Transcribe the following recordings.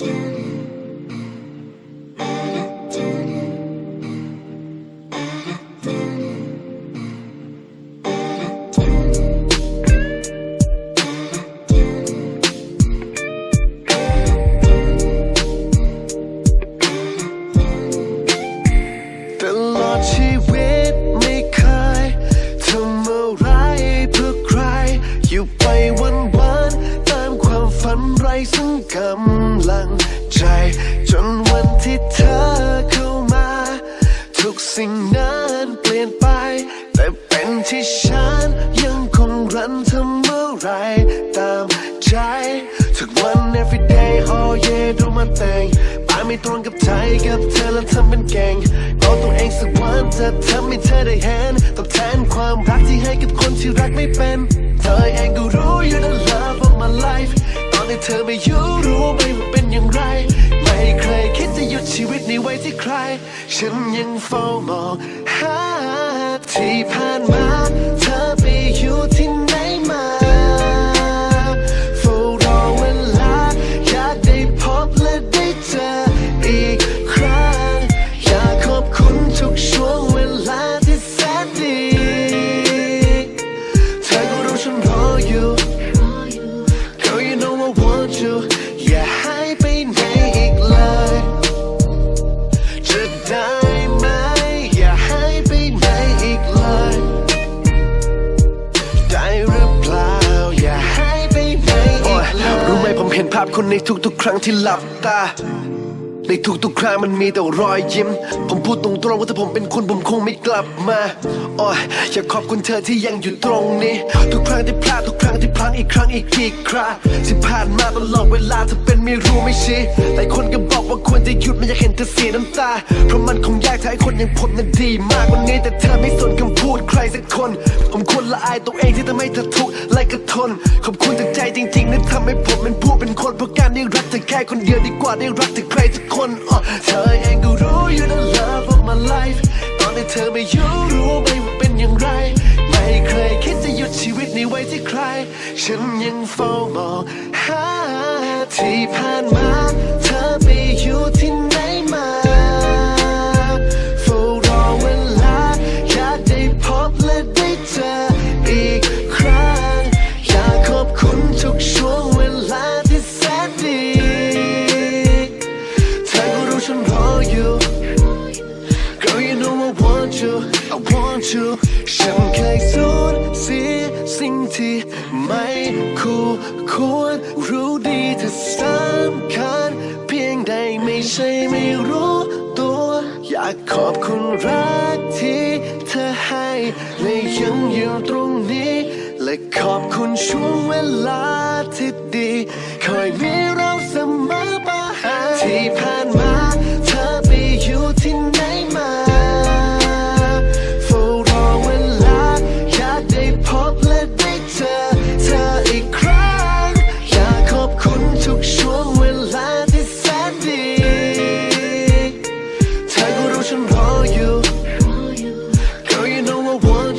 ตลอดชีวิตไม่เคยทำอะไรเพื่อใครอยู่ไปวันวัน ซึ่งกำลังใจ จนวันที่เธอเข้ามา ทุกสิ่งนั้นเปลี่ยนไป แต่เป็นที่ฉันยังคงรันทำเมื่อไรตามใจ ทุกวัน every day oh yeah ดูมันแต่งไปไม่ตรงกับใจกับเธอแล้วทำเป็นเก่งบอกตัวเองสักวันจะทำให้เธอได้เห็นตอบแทนความรักที่ให้กับคนที่รักไม่เป็น เธอเองก็รู้ you're the love of ธอไม่ยู่รู้ไหมว่าเป็นอย่างไร ไม่เคยคิดจะหยุดชีวิตนี้ไว้ที่ใคร ฉันยังเฝ้ามองหาที่ผ่านมา เธอไปอยู่ที่ไหนมาเฝ้ารอเวลา อยากได้พบและได้เจออีกครั้ง อยากขอบคุณทุกช่วงเวลาที่แสนดี เธอก็รู้ฉันรออยู่ เห็นภาพคุณในทุกๆ ครั้งที่หลับตา ในทุกๆ ครั้งมันมีแต่รอยยิ้ม ผมพูดตรงๆว่าถ้าผมเป็นคุณผมคงไม่กลับมา โอ้ยอยากขอบคุณเธอที่ยังอยู่ตรงนี้ ทุกครั้งที่พลาดทุกครั้งที่พลังอีกครั้งอีกทีคราที่ผ่านมาตลอดเวลาเธอเป็นไม่รู้ไม่ชี้หลายคนก็บอกว่าควรจะหยุดไม่อยากเห็นเธอเสียน้ำตา เพราะมันคงยากถ้าให้คนอย่างผมนั้นดีมากว่านี้แต่เธอไม่สนคำพูดใครสักคน ผมควรละอายตัวเองที่ทำให้เธอทุกข์และก็ทน ขอบคุณจากใจจริงๆที่ทำให้ผมเป็นผู้เป็นคนเพราะการได้รักเธอแค่คนเดียวดีกว่าได้รักเธอใครสักคนเธอ ฉันยังเฝ้ามองหาที่ผ่านมา เธอไปอยู่ที่ไหน เคยสูญเสียสิ่งที่ไม่คู่ควรรู้ดีถ้าสำคัญเพียงใดไม่ใช่ไม่รู้ตัว อยากขอบคุณรักที่เธอให้และยังอยู่ตรงนี้ และขอบคุณช่วงเวลาที่ดี คอยมีเราเสมอไปที่ผ่าน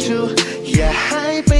you อย่าหายไป